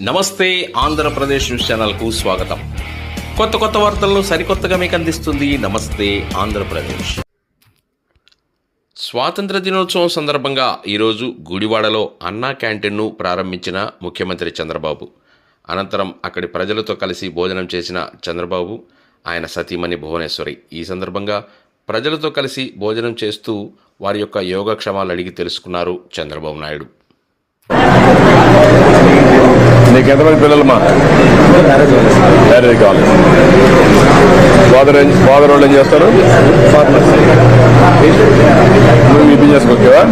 నమస్తే ఆంధ్రప్రదేశ్ న్యూస్ ఛానల్కు స్వాగతం. కొత్త కొత్త వార్తలను సరికొత్తగా మీకు అందిస్తుంది నమస్తే ఆంధ్రప్రదేశ్. స్వాతంత్ర దినోత్సవం సందర్భంగా ఈరోజు గుడివాడలో అన్నా క్యాంటీన్ను ప్రారంభించిన ముఖ్యమంత్రి చంద్రబాబు. అనంతరం అక్కడి ప్రజలతో కలిసి భోజనం చేసిన చంద్రబాబు ఆయన సతీమణి భువనేశ్వరి. ఈ సందర్భంగా ప్రజలతో కలిసి భోజనం చేస్తూ వారి యొక్క యోగక్షమాలు అడిగి తెలుసుకున్నారు చంద్రబాబు నాయుడు. నీకు ఎంతమంది పిల్లలమ్మా మ్యారేజ్ కాలేజ్ ఫాదర్ ఫాదర్ వాళ్ళు ఏం చేస్తారు? నువ్వు ఈ బిజినెస్ వచ్చావా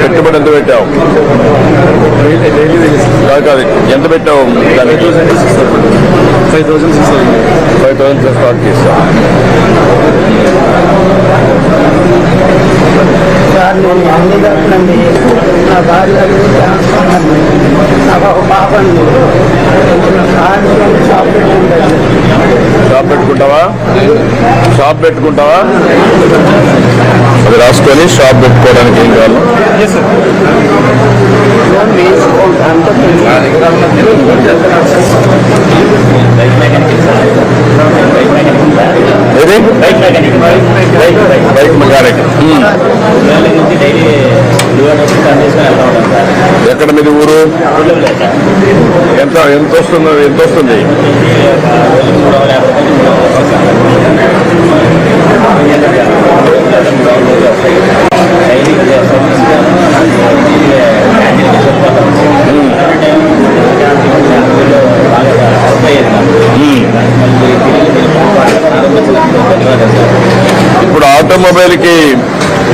పెట్టుబడి ఎంత పెట్టావు? కాదు కాదు ఎంత పెట్టావు? Five thousand six five thousand start చేస్తావు సార్ నేను అన్ని నా భార్య నాకు ఒక పాప ఉంది. షాప్ పెట్టుకుంటాను. షాప్ పెట్టుకుంటావా? షాప్ పెట్టుకుంటావా? అది రాసుకొని షాప్ పెట్టుకోవడానికి ఏం కావాలి? లోన్ ఎక్కడ మీది ఊరు ఎంత ఎంత వస్తుందో ఎంత వస్తుంది ఇప్పుడు ఆటోమొబైల్కి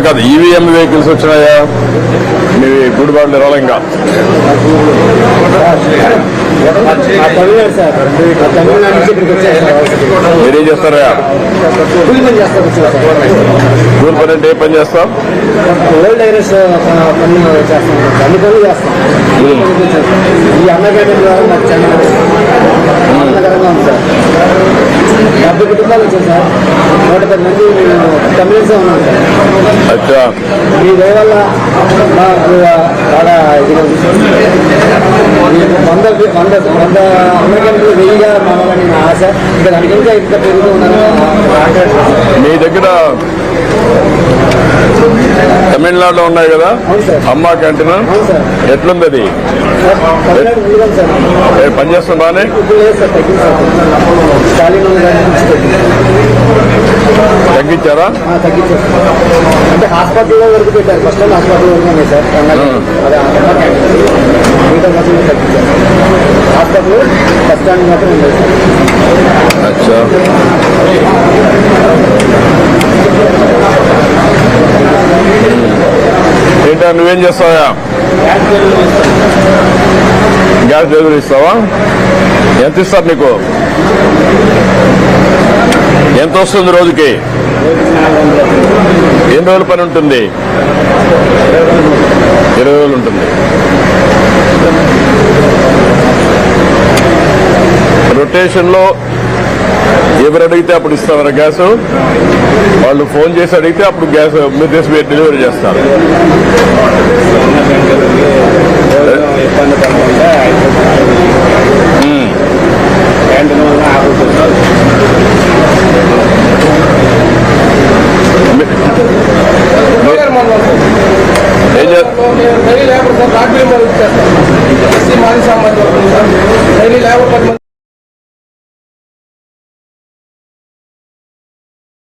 కాదు కాదు ఈవీఎం వెహికల్స్ వచ్చినాయా? మీ గుడిబాడులు రాలంగా తమిళనాడు మీరేం చేస్తారా కూలి పని అంటే ఏ పని చేస్తాం ఓల్డ్ ఐరస్ పని చేస్తాం. అన్ని పనులు చేస్తాం. ఈ అన్నగడ్డ ద్వారా నాకు చాలా ఆనందకరంగా ఉంది సార్. డెబ్బై కుటుంబాలు వచ్చాయి సార్. నూట పది మంది తమిళన్సే ఉన్నాం సార్. అచ్చా. మీ మాకు సార్. వంద వంద వంద అమెరికన్లు వెయ్యిగా మావాలని నా ఆశ ఇంకా దానికి ఇంకా ఇంత పెరుగుతూ ఉన్నాను మీ దగ్గర తమిళనాడులో ఉన్నాయి కదా. అమ్మా క్యాంటీన్. ఎట్లుంది అది? తమిళనాడు ముందుగా సార్. ఏ పని చేస్తుందానే ఇప్పుడు లేదు సార్ తగ్గింది సార్. స్టాలిన్ ఉన్న దాని నుంచి తగ్గింది. తగ్గించారా. అంటే హాస్పిటల్లో వరకు పెట్టారు. ఫస్ట్ టైం హాస్పిటల్ వరకు బస్ స్టాండ్ మాత్రం ఉంది సార్. అచ్చా నువ్వేం చేస్తావా గ్యాస్ డెలివరీ ఇస్తావా? ఎంత ఇస్తారు నీకు? ఎంత వస్తుంది రోజుకి? ఎన్ని రోజుల పని ఉంటుంది? ఇరవై రోజులు ఉంటుంది. రొటేషన్లో ఎవరు అడిగితే అప్పుడు ఇస్తారా గ్యాస్? వాళ్ళు ఫోన్ చేసి అడిగితే అప్పుడు గ్యాస్ మీరు చేసి మీరు డెలివరీ చేస్తారు. माणूस आम्हाला